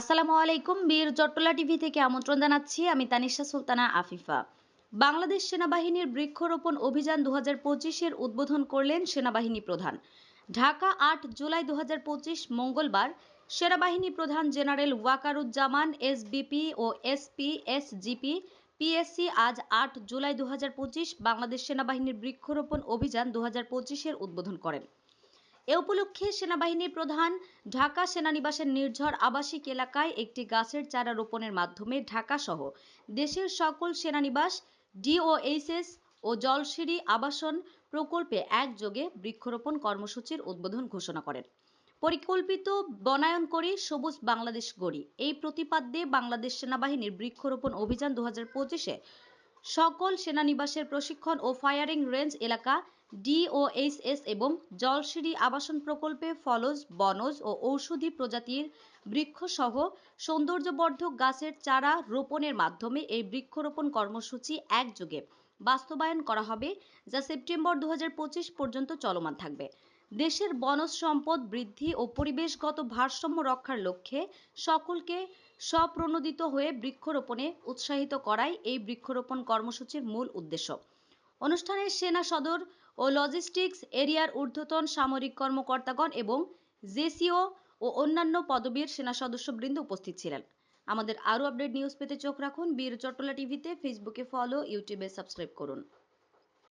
আসসালামু আলাইকুম, বীর চট্টলা টিভি থেকে আমন্ত্রণ জানাচ্ছি। আমি তানিশা সুলতানা আফিফা। বাংলাদেশ সেনাবাহিনীর বৃক্ষরোপণ অভিযান দু হাজার পঁচিশের উদ্বোধন করলেন সেনাবাহিনী প্রধান। ঢাকা আট জুলাই দু হাজার পঁচিশ মঙ্গলবার সেনাবাহিনী প্রধান জেনারেল ওয়াকারুজ্জামান, এসবিপি ও এসপি, এসজিপি, পিএসসি আজ আট জুলাই দু হাজার পঁচিশ বাংলাদেশ সেনাবাহিনীর বৃক্ষরোপণ অভিযান দু হাজার পঁচিশের উদ্বোধন করেন। এ উপলক্ষে সেনাবাহিনীর প্রধান, ঢাকা সেনানিবাসের নির্ঝর আবাসিক এলাকায় একটি গাছের চারা রোপণের মাধ্যমে ঢাকা সহ দেশের সকল সেনানিবাস, ডিওএইচএস ও জলসিঁড়ি আবাসন প্রকল্পে একযোগে বৃক্ষরোপণ কর্মসূচির উদ্বোধন ঘোষণা করেন। পরিকল্পিত বনায়ন করে সবুজ বাংলাদেশ গড়ি। এই প্রতিপাদ্যে বাংলাদেশ সেনাবাহিনীর বৃক্ষরোপণ অভিযান দু হাজার পঁচিশে সকল সেনানিবাসের প্রশিক্ষণ ও ফায়ারিং রেঞ্জ এলাকা ডিওএইচএস এবং জলসিঁড়ি আবাসন প্রকল্পে ফলজ বনজ ও ঔষধি প্রজাতির বৃক্ষসহ সৌন্দর্যবর্ধক গাছের চারা রোপণের মাধ্যমে এই বৃক্ষরোপণ কর্মসূচি একযোগে বাস্তবায়ন করা হবে, যা সেপ্টেম্বর দু হাজার পঁচিশ পর্যন্ত চলমান থাকবে। দেশের বনজ সম্পদ বৃদ্ধি ও পরিবেশগত ভারসাম্য রক্ষার লক্ষ্যে সকলকে স্বপ্রণোদিত হয়ে বৃক্ষরোপণে উৎসাহিত করাই এই বৃক্ষরোপণ কর্মসূচির মূল উদ্দেশ্য। অনুষ্ঠানে সেনা সদর ও লজিস্টিক্স এরিয়ার ঊর্ধ্বতন সামরিক কর্মকর্তাগণ এবং জেসিও ও অন্যান্য পদবীর সেনা সদস্যবৃন্দ উপস্থিত ছিলেন। আমাদের আরও আপডেট নিউজ পেতে চোখ রাখুন বীর চট্টলা টিভিতে, ফেসবুকে ফলো, ইউটিউবে সাবস্ক্রাইব করুন।